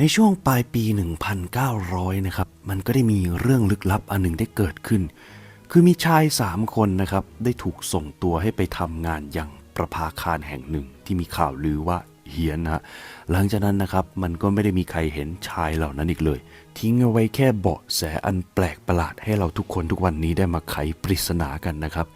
ในช่วงปลายปี 1900 นะครับ มันก็ได้มีเรื่องลึกลับอันหนึ่งได้เกิดขึ้น คือมีชายสามคนนะครับ ได้ถูกส่งตัวให้ไปทำงานอย่างประภาคารแห่งหนึ่งที่มีข่าวลือว่าเฮียนนะฮะ หลังจากนั้นนะครับ มันก็ไม่ได้มีใครเห็นชายเหล่านั้นอีกเลย ทิ้งเอาไว้แค่เบาะแสอันแปลกประหลาดให้เราทุกคนทุกวันนี้ได้มาไขปริศนากันนะครับ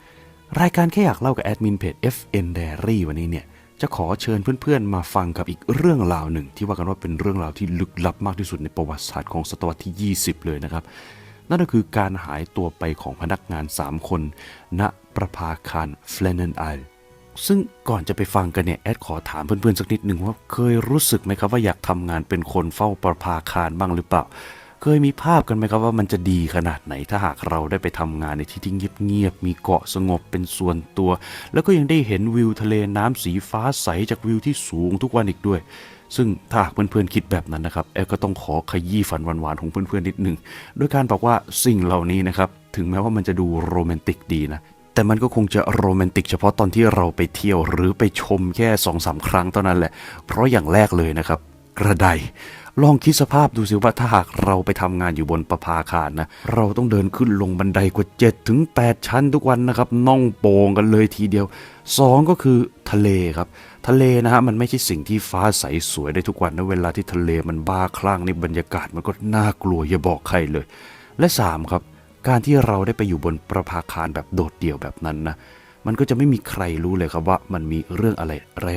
รายการแค่อยากเล่ากับแอดมินเพจ FN Diary วันนี้เนี่ย จะขอเชิญเพื่อนๆ มาฟังกับอีกเรื่องราวหนึ่ง ที่ว่ากันว่าเป็นเรื่องราวที่ลึกลับมากที่สุดในประวัติศาสตร์ของศตวรรษที่ 20 เลยนะครับ นั่นก็คือการหายตัวไปของพนักงาน 3 คน ณ ประภาคารเฟลนเนนไอซึ่งก่อนจะไปฟังกันเนี่ยแอดขอถามเพื่อนๆ สักนิดหนึ่งว่าเคยรู้สึกไหมครับว่าอยากทำงานเป็นคนเฝ้าประภาคารบ้างหรือเปล่า เคยมีภาพกันไหมครับว่ามันจะดีขนาดไหนถ้าหากเราได้ไปทำงานในที่ที่เงียบๆมีเกาะสงบเป็นส่วนตัว แล้วก็ยังได้เห็นวิวทะเลน้ำสีฟ้าใสจากวิวที่สูงทุกวันอีกด้วย ซึ่งถ้าหากเพื่อนๆคิดแบบนั้นนะครับแอดก็ต้องขอขยี้ฝันหวานๆของเพื่อนๆนิดหนึ่งโดยการบอกว่าสิ่งเหล่านี้นะครับถึงแม้ว่ามันจะดูโรแมนติกดีนะแต่มันก็คงจะโรแมนติกเฉพาะตอนที่เราไปเที่ยวหรือไปชมแค่สองสามครั้งเท่านั้นแหละ เพราะอย่างแรกเลยนะครับ กระได ลองคิดสภาพดูสิว่าถ้าหากเราไปทำงานอยู่บนประภาคารนะ เราต้องเดินขึ้นลงบันไดกว่า7ถึง8ชั้นทุกวันนะครับน่องโป่งกันเลยทีเดียว 2 ก็คือทะเลครับ ทะเลนะฮะมันไม่ใช่สิ่งที่ฟ้าใสสวยได้ทุกวันนะเวลาที่ทะเลมันบ้าคลั่งในบรรยากาศมันก็น่ากลัวอย่าบอกใครเลย และ 3 ครับ การที่เราได้ไปอยู่บนประภาคารแบบโดดเดี่ยวแบบนั้นนะ มันก็จะไม่มีใครรู้เลยครับว่ามันมีเรื่องอะไร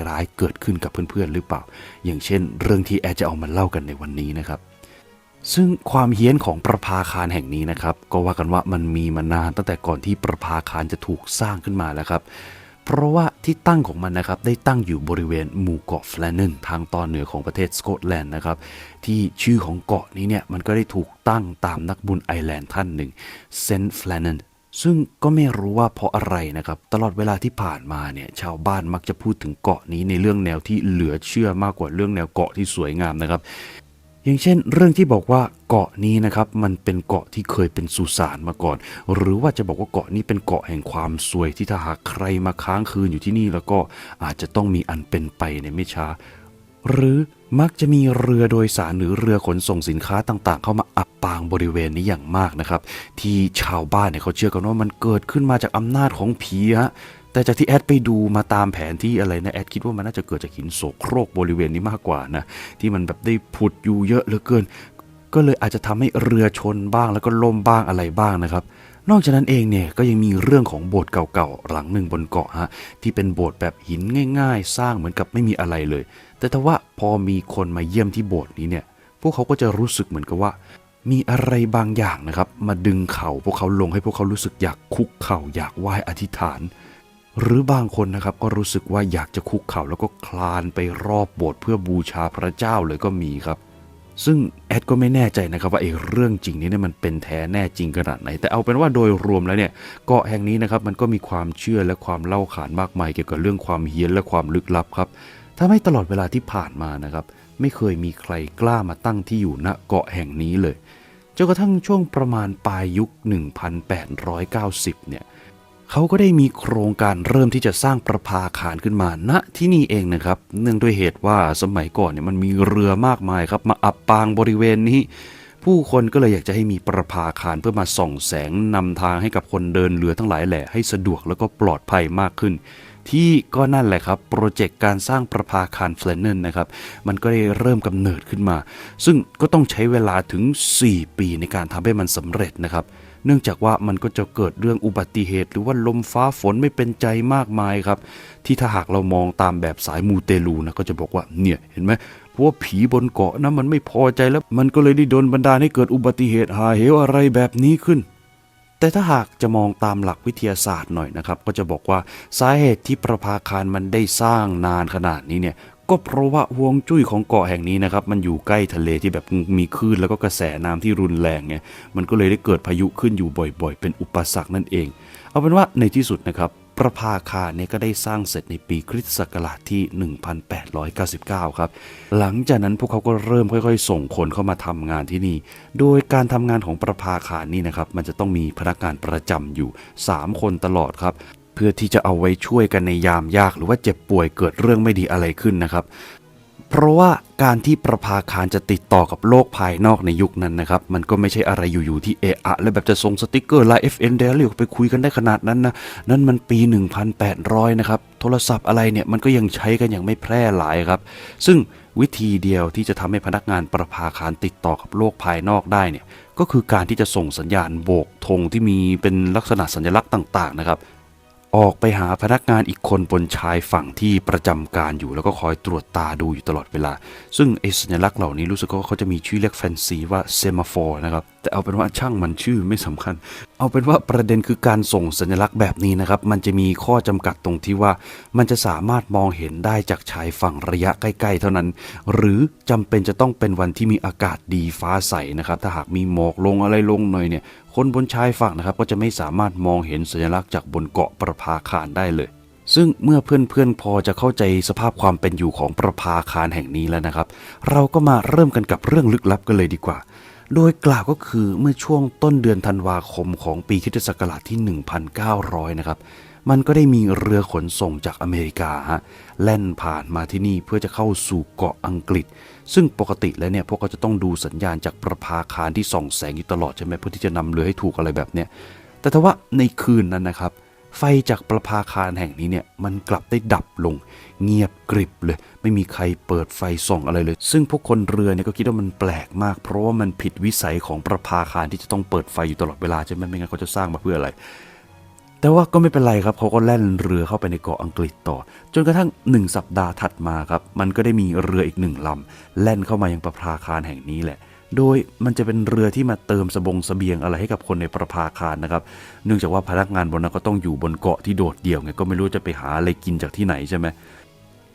ร้ายๆเกิดขึ้นกับเพื่อนๆหรือเปล่า อย่างเช่น เรื่องที่แอดจะเอามาเล่ากันในวันนี้นะครับ ซึ่งความเฮี้ยนของประภาคารแห่งนี้นะครับ ก็ว่ากันว่ามันมีมานานตั้งแต่ก่อนที่ประภาคารจะถูกสร้างขึ้นมาแล้วครับ เพราะว่าที่ตั้งของมันนะครับได้ตั้งอยู่บริเวณหมู่เกาะแฟลนเนนทางตอนเหนือของประเทศสกอตแลนด์นะครับที่ชื่อของเกาะนี้เนี่ยมันก็ได้ถูกตั้งตามนักบุญไอแลนด์ท่านหนึ่งเซนต์แฟลนเนน ซึ่งก็ไม่รู้ว่าเพราะอะไรนะครับ ตลอดเวลาที่ผ่านมาเนี่ยชาวบ้านมักจะพูดถึงเกาะนี้ในเรื่องแนวที่เหลือเชื่อมากกว่าเรื่องแนวเกาะที่สวยงามนะครับ อย่างเช่น เรื่องที่บอกว่าเกาะนี้นะครับมันเป็นเกาะที่เคยเป็นสุสานมาก่อน หรือว่าจะบอกว่าเกาะนี้เป็นเกาะแห่งความซวยที่ถ้าหากใครมาค้างคืนอยู่ที่นี่ แล้วก็อาจจะต้องมีอันเป็นไปในไม่ช้า หรือมักจะมีเรือโดยสารหรือเรือขนส่งสินค้าต่างๆ เข้ามาอับปางบริเวณนี้อย่างมากนะครับ ที่ชาวบ้านเนี่ยเขาเชื่อกันว่ามันเกิดขึ้นมาจากอำนาจของผีฮะแต่จากที่แอดไปดูมาตามแผนที่อะไรนะแอดคิดว่ามันน่าจะเกิดจากหินโสโครกบริเวณนี้มากกว่านะที่มันแบบได้ผุดอยู่เยอะเหลือเกิน ก็เลยอาจจะทำให้เรือชนบ้างแล้วก็ล่มบ้างอะไรบ้างนะครับนอกจากนั้นเองเนี่ยก็ยังมีเรื่องของโบสถ์เก่าๆหลังหนึ่งบนเกาะฮะที่เป็นโบสถ์แบบหินง่าย ๆ สร้างเหมือนกับไม่มีอะไรเลย แต่ถ้าว่าพอมีคนมาเยี่ยมที่โบสถ์นี้เนี่ย พวกเขาก็จะรู้สึกเหมือนกับว่า มีอะไรบางอย่างนะครับ มาดึงเข่าพวกเขาลงให้พวกเขารู้สึกอยากคุกเข่าอยากไหว้อธิษฐาน หรือบางคนนะครับก็รู้สึกว่าอยากจะคุกเข่าแล้วก็คลานไปรอบโบสถ์เพื่อบูชาพระเจ้าเลยก็มีครับซึ่งแอดก็ไม่แน่ใจนะครับว่าไอ้เรื่องจริงนี้เนี่ยมันเป็นแท้แน่จริงขนาดไหน แต่เอาเป็นว่าโดยรวมแล้วเนี่ยเกาะแห่งนี้นะครับมันก็มีความเชื่อและความเล่าขานมากมายเกี่ยวกับเรื่องความเฮี้ยนและความลึกลับครับ ทำให้ตลอดเวลาที่ผ่านมานะครับ ไม่เคยมีใครกล้ามาตั้งที่อยู่ณเกาะแห่งนี้เลยจนกระทั่งช่วงประมาณปลายยุค 1890 เนี่ยเขาก็ได้มีโครงการเริ่มที่จะสร้างประภาคารขึ้นมาณที่นี่เองนะครับ เนื่องด้วยเหตุว่าสมัยก่อนเนี่ยมันมีเรือมากมายครับ มาอับปางบริเวณนี้ ผู้คนก็เลยอยากจะให้มีประภาคารเพื่อมาส่องแสงนำทางให้กับคนเดินเรือทั้งหลายแหล่ให้สะดวกแล้วก็ปลอดภัยมากขึ้น ที่ก็นั่นแหละครับ โปรเจกต์การสร้างประภาคารเฟลนเนนนะครับ มันก็ได้เริ่มกำเนิดขึ้นมา ซึ่งก็ต้องใช้เวลาถึง 4 ปีในการทำให้มันสำเร็จนะครับเนื่องจากว่ามันก็จะเกิดเรื่องอุบัติเหตุ หรือว่าลมฟ้าฝนไม่เป็นใจมากมายครับ ที่ถ้าหากเรามองตามแบบสายมูเตลูนะก็จะบอกว่าเนี่ยเห็นไหมเพราะว่าผีบนเกาะนะมันไม่พอใจแล้ว มันก็เลยได้โดนบันดาลให้เกิดอุบัติเหตุหาเหวอะไรแบบนี้ขึ้น แต่ถ้าหากจะมองตามหลักวิทยาศาสตร์หน่อยนะครับ ก็จะบอกว่าสาเหตุที่ประภาคารมันได้สร้างนานขนาดนี้เนี่ยก็เพราะว่าห่วงจุ้ยของเกาะแห่งนี้นะครับ มันอยู่ใกล้ทะเลที่แบบมีคลื่นแล้วก็กระแสน้ำที่รุนแรงไงมันก็เลยได้เกิดพายุขึ้นอยู่บ่อย ๆ เป็นอุปสรรคนั่นเอง เอาเป็นว่าในที่สุดนะครับ ประภาคารเนี่ยก็ได้สร้างเสร็จในปีคริสตศักราชที่ 1899 ครับ หลังจากนั้นพวกเขาก็เริ่มค่อยๆ ส่งคนเข้ามาทำงานที่นี่ โดยการทำงานของประภาคารนี่นะครับ มันจะต้องมีพนักงานประจำอยู่ 3 คนตลอดครับเพื่อที่จะเอาไว้ช่วยกันในยามยากหรือว่าเจ็บป่วยเกิดเรื่องไม่ดีอะไรขึ้นนะครับ เพราะว่าการที่ประภาคารจะติดต่อกับโลกภายนอกในยุคนั้นนะครับ มันก็ไม่ใช่อะไรอยู่ๆที่เอะอะแล้วแบบจะส่งสติกเกอร์ไลน์ FN เดลิไปคุยกันได้ขนาดนั้นนะ นั่นมันปี 1800 นะครับ โทรศัพท์อะไรเนี่ยมันก็ยังใช้กันอย่างไม่แพร่หลายครับ ซึ่งวิธีเดียวที่จะทำให้พนักงานประภาคารติดต่อกับโลกภายนอกได้เนี่ยก็คือการที่จะส่งสัญญาณโบกธงที่มีเป็นลักษณะสัญลักษณ์ต่าง ๆ นะครับ ออกไปหาพนักงานอีกคนบนชายฝั่งที่ประจำการอยู่ แล้วก็คอยตรวจตาดูอยู่ตลอดเวลา ซึ่งไอสัญลักษณ์เหล่านี้รู้สึกว่าเขาจะมีชื่อเรียกแฟนซีว่าเซมาโฟนะครับ แต่เอาเป็นว่าช่างมันชื่อไม่สำคัญ เอาเป็นว่าประเด็นคือการส่งสัญลักษณ์แบบนี้นะครับ มันจะมีข้อจำกัดตรงที่ว่า มันจะสามารถมองเห็นได้จากชายฝั่งระยะใกล้ ๆ เท่านั้น หรือจำเป็นจะต้องเป็นวันที่มีอากาศดีฟ้าใสนะครับ ถ้าหากมีหมอกลงอะไรลงหน่อยเนี่ย คนบนชายฝั่งนะครับก็จะไม่สามารถมองเห็นสัญลักษณ์จากบนเกาะประภาคารได้เลยซึ่งเมื่อเพื่อนๆพอจะเข้าใจสภาพความเป็นอยู่ของประภาคารแห่งนี้แล้วนะครับ เราก็มาเริ่มกันกับเรื่องลึกลับกันเลยดีกว่า โดยกล่าวก็คือเมื่อช่วงต้นเดือนธันวาคมของปีคริสตศักราชที่ 1900 นะครับ มันก็ได้มีเรือขนส่งจากอเมริกาฮะแล่นผ่านมาที่นี่เพื่อจะเข้าสู่เกาะอังกฤษ ซึ่งปกติแล้วเนี่ยพวกเขาจะต้องดูสัญญาณจากประภาคารที่ส่องแสงอยู่ตลอดใช่ไหมเพื่อที่จะนำเรือให้ถูกอะไรแบบเนี้ยแต่ถ้าว่าในคืนนั้นนะครับ ไฟจากประภาคารแห่งนี้เนี่ยมันกลับได้ดับลง เงียบกริบเลย ไม่มีใครเปิดไฟส่องอะไรเลย ซึ่งพวกคนเรือเนี่ยก็คิดว่ามันแปลกมาก เพราะว่ามันผิดวิสัยของประภาคารที่จะต้องเปิดไฟอยู่ตลอดเวลาใช่ไหมไม่งั้นเขาจะสร้างมาเพื่ออะไร แต่ว่าก็ไม่เป็นไรครับเขาก็แล่นเรือเข้าไปในเกาะอังกฤษต่อ จนกระทั่งหนึ่งสัปดาห์ถัดมาครับมันก็ได้มีเรืออีกหนึ่งลำแล่นเข้ามายังประภาคารแห่งนี้แหละ โดยมันจะเป็นเรือที่มาเติมสบงสเสบียงอะไรให้กับคนในประภาคารนะครับ เนื่องจากว่าพนักงานบนนั้นก็ต้องอยู่บนเกาะที่โดดเดี่ยวไงก็ไม่รู้จะไปหาอะไรกินจากที่ไหนใช่ไหม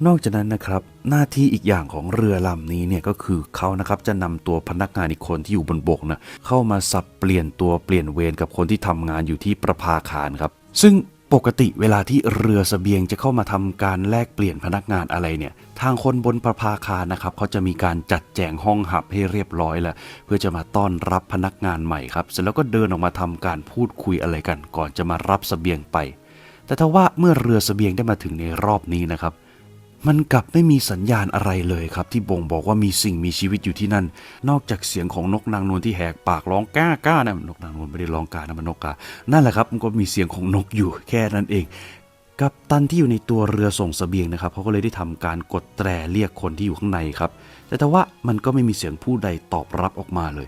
นอกจากนั้นนะครับหน้าที่อีกอย่างของเรือลำนี้เนี่ยก็คือเขานะครับจะนำตัวพนักงานอีกคนที่อยู่บนบกนะเข้ามาสับเปลี่ยนตัวเปลี่ยนเวรกับคนที่ทำงานอยู่ที่ประภาคารครับ ซึ่ง ปกติเวลาที่เรือเสบียงจะเข้ามาทำการแลกเปลี่ยนพนักงานอะไรเนี่ย ทางคนบนประภาคารนะครับเขาจะมีการจัดแจงห้องหับให้เรียบร้อยแล้ว เพื่อจะมาต้อนรับพนักงานใหม่ครับ เสร็จแล้วก็เดินออกมาทำการพูดคุยอะไรกัน ก่อนจะมารับเสบียงไป แต่ถ้าว่าเมื่อเรือเสบียงได้มาถึงในรอบนี้นะครับ มันกลับไม่มีสัญญาณอะไรเลยครับ ที่บ่งบอกว่ามีสิ่งมีชีวิตอยู่ที่นั่น นอกจากเสียงของนกนางนวลที่แหกปากร้องก้าก้านะนกนางนวลไม่ได้ร้องกานะมันนกกานั่นแหละครับมันก็มีเสียงของนกอยู่แค่นั้นเองกับตันที่อยู่ในตัวเรือส่งเสบียงนะครับเขาก็เลยได้ทำการกดแตรเรียกคนที่อยู่ข้างในครับแต่ถ้าว่ามันก็ไม่มีเสียงผู้ใดตอบรับออกมาเลย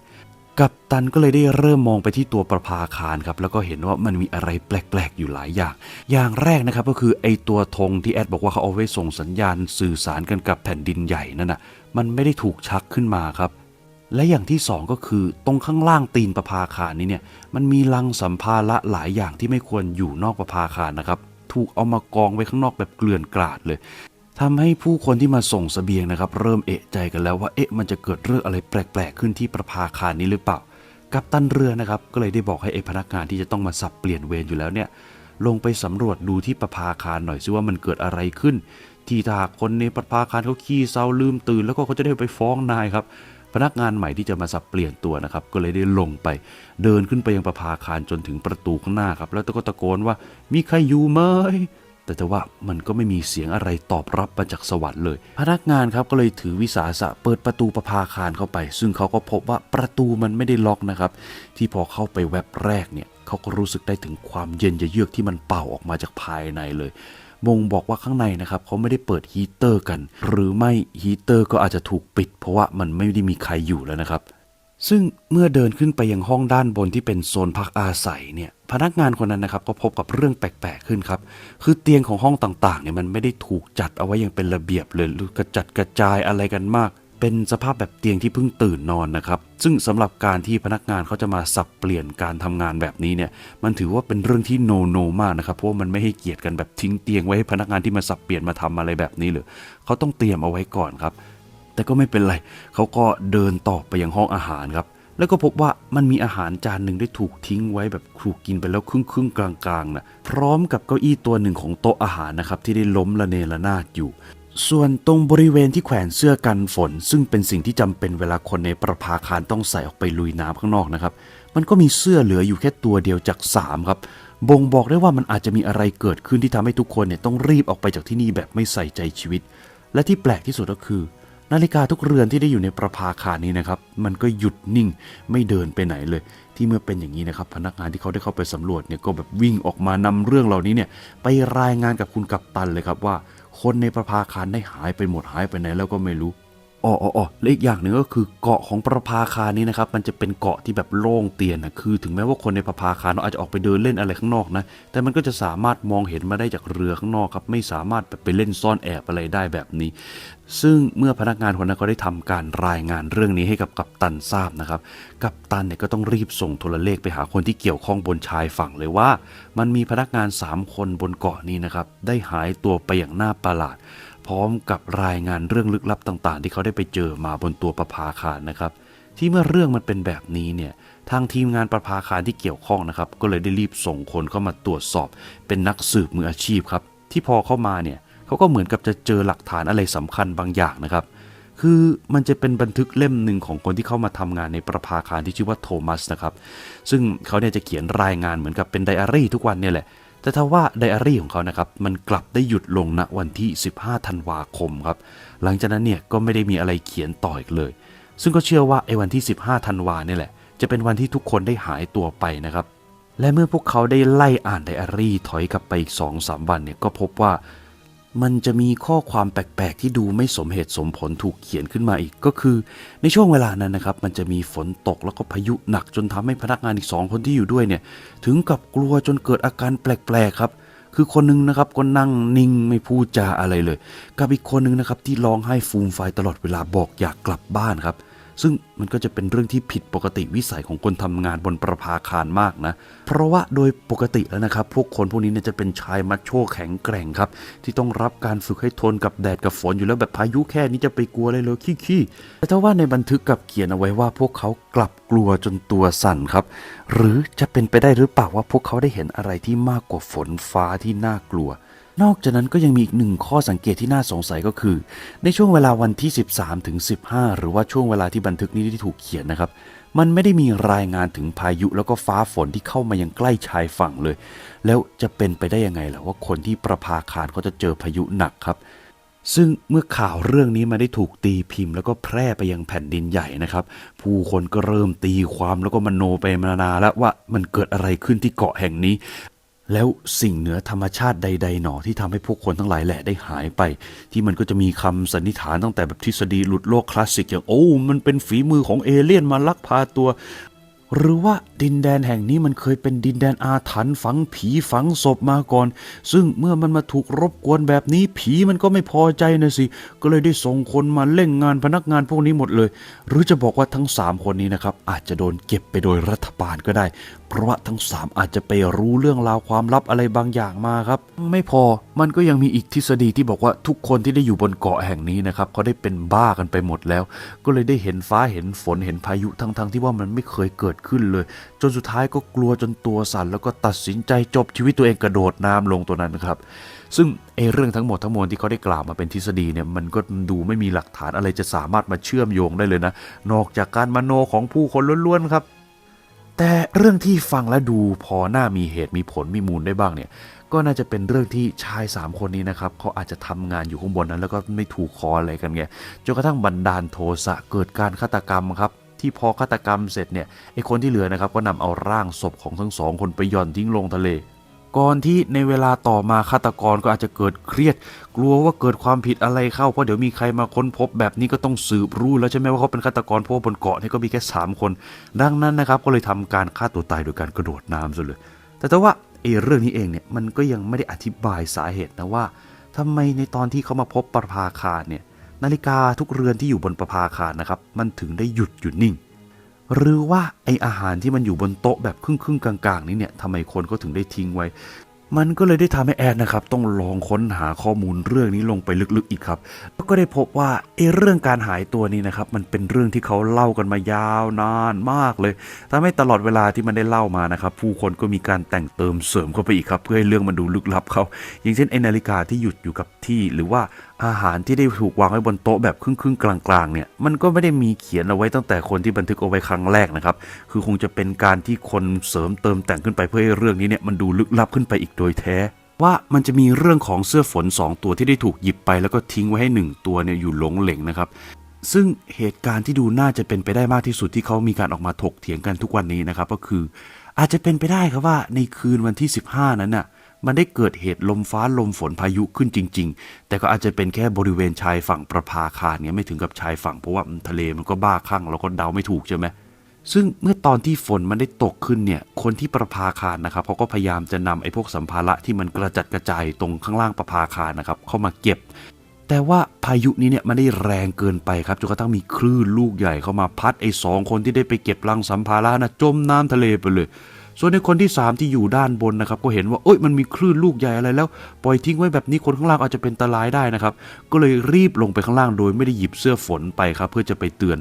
กัปตันก็เลยได้เริ่มมองไปที่ตัวประภาคารครับแล้วก็เห็นว่ามันมีอะไรแปลกๆ อยู่หลายอย่าง อย่างแรกนะครับก็คือไอตัวธงที่แอดบอกว่าเขาเอาไว้ส่งสัญญาณสื่อสารกันกับแผ่นดินใหญ่นั่นน่ะมันไม่ได้ถูกชักขึ้นมาครับ และอย่างที่สองก็คือตรงข้างล่างตีนประภาคารนี้เนี่ยมันมีลังสัมภาระหลายอย่างที่ไม่ควรอยู่นอกประภาคารนะครับถูกเอามากองไว้ข้างนอกแบบเกลื่อนกลาดเลย ทำให้ผู้คนที่มาส่งเสบียงนะครับ เริ่มเอะใจกันแล้วว่าเอ๊ะมันจะเกิดเรื่องอะไรแปลกๆ ขึ้นที่ประภาคารนี้หรือเปล่า กัปตันเรือนะครับ ก็เลยได้บอกให้ไอ้พนักงานที่จะต้องมาสับเปลี่ยนเวรอยู่แล้วเนี่ยลงไปสำรวจดูที่ประภาคารหน่อยซิว่ามันเกิดอะไรขึ้น ที่ถ้าคนในประภาคารเขาขี้เศร้าลืมตื่น แล้วก็เขาจะได้ไปฟ้องนายครับพนักงานใหม่ที่จะมาสับเปลี่ยนตัวนะครับ ก็เลยได้ลงไป เดินขึ้นไปยังประภาคารจนถึงประตูข้างหน้าครับ แล้วก็ตะโกนว่ามีใครอยู่ไหม แต่แต่ว่ามันก็ไม่มีเสียงอะไรตอบรับมาจากสวรรค์เลย พนักงานครับก็เลยถือวิสาสะเปิดประตูประภาคารเข้าไป ซึ่งเขาก็พบว่าประตูมันไม่ได้ล็อกนะครับ ที่พอเข้าไปแวบแรกเนี่ยเขาก็รู้สึกได้ถึงความเย็นเยือกที่มันเป่าออกมาจากภายในเลยบ่งบอกว่าข้างในนะครับเขาไม่ได้เปิดฮีเตอร์กัน หรือไม่ฮีเตอร์ก็อาจจะถูกปิด เพราะว่ามันไม่ได้มีใครอยู่แล้วนะครับ ซึ่งเมื่อเดินขึ้นไปยังห้องด้านบนที่เป็นโซนพักอาศัยเนี่ยพนักงานคนนั้นนะครับก็พบกับเรื่องแปลกๆขึ้นครับ คือเตียงของห้องต่างๆเนี่ยมันไม่ได้ถูกจัดเอาไว้อย่างเป็นระเบียบเลยหรือกระจัดกระจายอะไรกันมาก เป็นสภาพแบบเตียงที่เพิ่งตื่นนอนนะครับ ซึ่งสำหรับการที่พนักงานเขาจะมาสับเปลี่ยนการทำงานแบบนี้เนี่ย มันถือว่าเป็นเรื่องที่โนโนมากนะครับเพราะว่ามันไม่ให้เกียรติกันแบบทิ้งเตียงไว้ให้พนักงานที่มาสับเปลี่ยนมาทำอะไรแบบนี้เลยเขาต้องเตรียมเอาไว้ก่อนครับ แต่ก็ไม่เป็นไร เขาก็เดินต่อไปยังห้องอาหารครับ แล้วก็พบว่ามันมีอาหารจานหนึ่งได้ถูกทิ้งไว้แบบถูกกินไปแล้วครึ่งครึ่งกลางๆนะพร้อมกับเก้าอี้ตัวหนึ่งของโต๊ะอาหารนะครับที่ได้ล้มระเนระนาดอยู่ ส่วนตรงบริเวณที่แขวนเสื้อกันฝน ซึ่งเป็นสิ่งที่จำเป็นเวลาคนในประภาคารต้องใส่ออกไปลุยน้ำข้างนอกนะครับมันก็มีเสื้อเหลืออยู่แค่ตัวเดียวจากสามครับ บ่งบอกได้ว่ามันอาจจะมีอะไรเกิดขึ้นที่ทำให้ทุกคนเนี่ยต้องรีบออกไปจากที่นี่แบบไม่ใส่ใจชีวิต และที่แปลกที่สุดก็คือ นาฬิกาทุกเรือนที่ได้อยู่ในประภาคารนี้นะครับ มันก็หยุดนิ่งไม่เดินไปไหนเลย ที่เมื่อเป็นอย่างนี้นะครับ พนักงานที่เขาได้เข้าไปสำรวจเนี่ยก็แบบวิ่งออกมานำเรื่องเหล่านี้เนี่ยไปรายงานกับคุณกัปตันเลยครับว่า คนในประภาคารได้หายไปหมดหายไปไหนแล้วก็ไม่รู้ อ๋ออ๋ออ๋อและอีกอย่างหนึ่งก็คือเกาะของประภาคารนี้นะครับ มันจะเป็นเกาะที่แบบโล่งเตียนนะคือถึงแม้ว่าคนในประภาคารเราอาจจะออกไปเดินเล่นอะไรข้างนอกนะ แต่มันก็จะสามารถมองเห็นมาได้จากเรือข้างนอกครับ ไม่สามารถแบบไปเล่นซ่อนแอบอะไรได้แบบนี้ ซึ่งเมื่อพนักงานคนนั้นเขาได้ทำการรายงานเรื่องนี้ให้กับกัปตันทราบนะครับ กัปตันเนี่ยก็ต้องรีบส่งโทรเลขไปหาคนที่เกี่ยวข้องบนชายฝั่งเลยว่า มันมีพนักงาน 3 คนบนเกาะนี้นะครับ ได้หายตัวไปอย่างน่าประหลาด พร้อมกับรายงานเรื่องลึกลับต่าง ๆ ที่เขาได้ไปเจอมาบนตัวประภาคารนะครับ ที่เมื่อเรื่องมันเป็นแบบนี้เนี่ยทางทีมงานประภาคารที่เกี่ยวข้องนะครับ ก็เลยได้รีบส่งคนเข้ามาตรวจสอบ เป็นนักสืบมืออาชีพครับที่พอเข้ามาเนี่ยเขาก็เหมือนกับจะเจอหลักฐานอะไรสำคัญบางอย่างนะครับ คือมันจะเป็นบันทึกเล่มหนึ่งของคนที่เข้ามาทำงานในประภาคารที่ชื่อว่าโทมัสนะครับ ซึ่งเขาเนี่ยจะเขียนรายงานเหมือนกับเป็นไดอารี่ทุกวันเนี่ยแหละ แต่ถ้าว่าไดอารี่ของเขานะครับมันกลับได้หยุดลงณวันที่ 15 ธันวาคมครับหลังจากนั้นเนี่ยก็ไม่ได้มีอะไรเขียนต่ออีกเลย ซึ่งก็เชื่อว่าไอ้วันที่ 15 ธันวาเนี่ยแหละ จะเป็นวันที่ทุกคนได้หายตัวไปนะครับและเมื่อพวกเขาได้ไล่อ่านไดอารี่ถอยกลับไปอีก2-3วันเนี่ยก็พบว่า มันจะมีข้อความแปลกๆ ที่ดูไม่สมเหตุสมผลถูกเขียนขึ้นมาอีกก็คือ ในช่วงเวลานั้นนะครับ มันจะมีฝนตกแล้วก็พายุหนักจนทำให้พนักงานอีกสองคนที่อยู่ด้วยเนี่ยถึงกับกลัวจนเกิดอาการแปลกๆครับ คือคนหนึงนะครับก็นั่งนิ่งไม่พูดจาอะไรเลย กับอีกคนหนึงนะครับที่ร้องไห้ฟูมไฟตลอดเวลาบอกอยากกลับบ้านครับ ซึ่งมันก็จะเป็นเรื่องที่ผิดปกติวิสัยของคนทำงานบนประภาคารมากนะ เพราะว่าโดยปกติแล้วนะครับ พวกคนพวกนี้เนี่ยจะเป็นชายมัชโชแข็งแกร่งครับ ที่ต้องรับการฝึกให้ทนกับแดดกับฝนอยู่แล้วแบบพายุแค่นี้จะไปกลัวอะไรเลยขี้ๆแต่ถ้าว่าในบันทึกกับเขียนเอาไว้ว่าพวกเขากลับกลัวจนตัวสั่นครับ หรือจะเป็นไปได้หรือเปล่าว่าพวกเขาได้เห็นอะไรที่มากกว่าฝนฟ้าที่น่ากลัว นอกจากนั้นก็ยังมีอีกหนึ่งข้อสังเกตที่น่าสงสัยก็คือ ในช่วงเวลาวันที่ 13ถึง15 หรือว่าช่วงเวลาที่บันทึกนี้ที่ถูกเขียนนะครับ มันไม่ได้มีรายงานถึงพายุแล้วก็ฟ้าฝนที่เข้ามายังใกล้ชายฝั่งเลย แล้วจะเป็นไปได้ยังไงล่ะว่าคนที่ประภาคารเขาจะเจอพายุหนักครับ ซึ่งเมื่อข่าวเรื่องนี้มาได้ถูกตีพิมพ์ แล้วก็แพร่ไปยังแผ่นดินใหญ่นะครับ ผู้คนก็เริ่มตีความแล้วก็มโนไปมานานแล้วว่ามันเกิดอะไรขึ้นที่เกาะแห่งนี้ แล้วสิ่งเหนือธรรมชาติใด ๆ หนอที่ทำให้พวกคนทั้งหลายแหละได้หายไป ที่มันก็จะมีคำสันนิษฐานตั้งแต่แบบทฤษฎีหลุดโลกคลาสสิกอย่างโอ้ มันเป็นฝีมือของเอเลี่ยนมาลักพาตัว หรือว่า ดินแดนแห่งนี้มันเคยเป็นดินแดนอาถรรพ์ฝังผีฝังศพมาก่อน ซึ่งเมื่อมันมาถูกรบกวนแบบนี้ผีมันก็ไม่พอใจนะสิ ก็เลยได้ส่งคนมาเล่งงานพนักงานพวกนี้หมดเลย หรือจะบอกว่าทั้ง 3 คนนี้นะครับ อาจจะโดนเก็บไปโดยรัฐบาลก็ได้ เพราะว่าทั้ง 3 อาจจะไปรู้เรื่องราวความลับอะไรบางอย่างมาครับ ไม่พอมันก็ยังมีอีกทฤษฎีที่บอกว่าทุกคนที่ได้อยู่บนเกาะแห่งนี้นะครับเขาได้เป็นบ้ากันไปหมดแล้ว ก็เลยได้เห็นฟ้าเห็นฝนเห็นพายุทั้งๆที่ว่ามันไม่เคยเกิดขึ้นเลย จนสุดท้ายก็กลัวจนตัวสั่นแล้วก็ตัดสินใจจบชีวิตตัวเองกระโดดน้ำลงตัวนั้นครับ ซึ่งไอ้เรื่องทั้งหมดทั้งมวลที่เขาได้กล่าวมาเป็นทฤษฎีเนี่ยมันก็ดูไม่มีหลักฐานอะไรจะสามารถมาเชื่อมโยงได้เลยนะ นอกจากการมโนของผู้คนล้วนๆครับ แต่เรื่องที่ฟังและดูพอหน้ามีเหตุมีผลมีมูลได้บ้างเนี่ยก็น่าจะเป็นเรื่องที่ชาย 3 คนนี้นะครับเขาอาจจะทำงานอยู่ข้างบนนั้น แล้วก็ไม่ถูกคออะไรกันไงจนกระทั่งบันดาลโทสะเกิดการฆาตกรรมครับ ที่พอฆาตกรรมเสร็จเนี่ยไอคนที่เหลือนะครับก็นำเอาร่างศพของทั้งสองคนไปย่อนทิ้งลงทะเล ก่อนที่ในเวลาต่อมาฆาตกรก็อาจจะเกิดเครียด กลัวว่าเกิดความผิดอะไรเข้าเพราะเดี๋ยวมีใครมาค้นพบแบบนี้ก็ต้องสืบรู้แล้วใช่ไหมว่าเขาเป็นฆาตกรเพราะบนเกาะนี่ก็มีแค่สามคน ดังนั้นนะครับก็เลยทำการฆ่าตัวตายโดยการกระโดดน้ำซะเลย แต่แต่ว่าไอ้เรื่องนี้เองเนี่ยมันก็ยังไม่ได้อธิบายสาเหตุนะว่าทำไมในตอนที่เขามาพบประภาคารเนี่ย นาฬิกาทุกเรือนที่อยู่บนประภาคารนะครับ มันถึงได้หยุดอยู่นิ่ง หรือว่าไออาหารที่มันอยู่บนโต๊ะแบบครึ่งครึ่งๆกลางๆ นี้เนี่ยทำไมคนก็ถึงได้ทิ้งไว้ มันก็เลยได้ทำให้แอนนะครับ ต้องลองค้นหาข้อมูลเรื่องนี้ลงไปลึกๆอีกครับแล้วก็ได้พบว่าไอ้เรื่องการหายตัวนี้นะครับ มันเป็นเรื่องที่เขาเล่ากันมายาวนานมากเลยทำให้ตลอดเวลาที่มันได้เล่ามานะครับ ผู้คนก็มีการแต่งเติมเสริมเข้าไปอีกครับ เพื่อให้เรื่องมันดูลึกลับเขาอย่างเช่นไอนาฬิกาที่หยุดอยู่กับที่หรือว่า อาหารที่ได้ถูกวางไว้บนโต๊ะแบบครึ่งๆกลางๆเนี่ยมันก็ไม่ได้มีเขียนเอาไว้ตั้งแต่คนที่บันทึกเอาไว้ครั้งแรกนะครับ คือคงจะเป็นการที่คนเสริมเติมแต่งขึ้นไปเพื่อให้เรื่องนี้เนี่ยมันดูลึกลับขึ้นไปอีกโดยแท้ ว่ามันจะมีเรื่องของเสื้อฝน 2 ตัวที่ได้ถูกหยิบไป แล้วก็ทิ้งไว้ให้ 1 ตัวเนี่ยอยู่หลงเหลงนะครับซึ่งเหตุการณ์ที่ดูน่าจะเป็นไปได้มากที่สุดที่เขามีการออกมาถกเถียงกันทุกวันนี้นะครับ ก็คือ อาจจะเป็นไปได้ครับว่าในคืนวันที่ 15 นั้นน่ะ มันได้เกิดเหตุลมฟ้าลมฝนพายุขึ้นจริง ๆ แต่ก็อาจจะเป็นแค่บริเวณชายฝั่งประภาคารเนี่ยไม่ถึงกับชายฝั่งเพราะว่าทะเลมันก็บ้าคลั่งเราก็เดาไม่ถูกใช่ไหมซึ่งเมื่อตอนที่ฝนมันได้ตกขึ้นเนี่ย คนที่ประภาคารนะครับเขาก็พยายามจะนำไอ้พวกสัมภาระที่มันกระจัดกระจายตรงข้างล่างประภาคารนะครับเข้ามาเก็บ แต่ว่าพายุนี้เนี่ยมันได้แรงเกินไปครับจนกระทั่งมีคลื่นลูกใหญ่เข้ามาพัดไอ้สองคนที่ได้ไปเก็บลังสัมภาระนะจมน้ำทะเลไปเลย ส่วนในคนที่สามที่อยู่ด้านบนนะครับก็เห็นว่าเอ้ยมันมีคลื่นลูกใหญ่อะไรแล้ว ปล่อยทิ้งไว้แบบนี้คนข้างล่างอาจจะเป็นอันตรายได้นะครับก็เลยรีบลงไปข้างล่างโดยไม่ได้หยิบเสื้อฝนไปครับเพื่อจะไปเตือน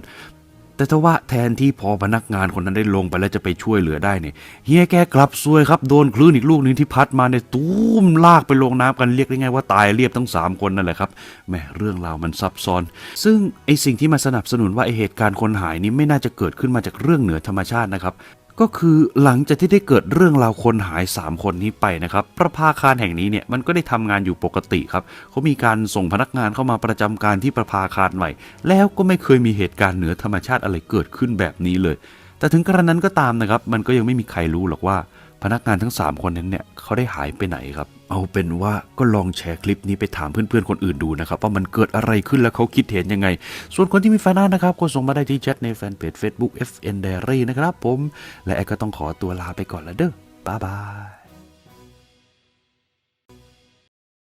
แต่ถ้าว่าแทนที่พอพนักงานคนนั้นได้ลงไปแล้วจะไปช่วยเหลือได้เนี่ยเฮียแกกลับซวยครับโดนคลื่นอีกลูกหนึ่งที่พัดมาเนี่ยตุ้มลากไปลงน้ำกันเรียกได้ไงว่าตายเรียบทั้ง 3 คนนั่นแหละครับแหมเรื่องราวมันซับซ้อน ซึ่งไอสิ่งที่มาสนับสนุนว่าไอเหตุการณ์คนหายนี้ไม่น่าจะเกิดขึ้นมาจากเรื่องเหนือธรรมชาตินะครับ ก็คือหลังจากที่ได้เกิดเรื่องราวคนหาย 3 คนนี้ไปนะครับ ประภาคารแห่งนี้เนี่ยมันก็ได้ทำงานอยู่ปกติครับเขามีการส่งพนักงานเข้ามาประจำการที่ประภาคารใหม่ แล้วก็ไม่เคยมีเหตุการณ์เหนือธรรมชาติอะไรเกิดขึ้นแบบนี้เลย แต่ถึงกระนั้นก็ตามนะครับ มันก็ยังไม่มีใครรู้หรอกว่า พนักงานทั้ง 3 คนนั้นเนี่ยเขาได้หายไปไหนครับ เอาเป็นว่าก็ลองแชร์คลิปนี้ไปถามเพื่อนๆคนอื่นดูนะครับ ว่ามันเกิดอะไรขึ้นแล้วเขาคิดเห็นยังไง ส่วนคนที่มีแฟนน้านะครับก็ส่งมาได้ที่แชทในแฟนเพจ Facebook FN Diary นะครับผม และแอดก็ต้องขอตัวลาไปก่อนแล้วเด้อบ๊ายบาย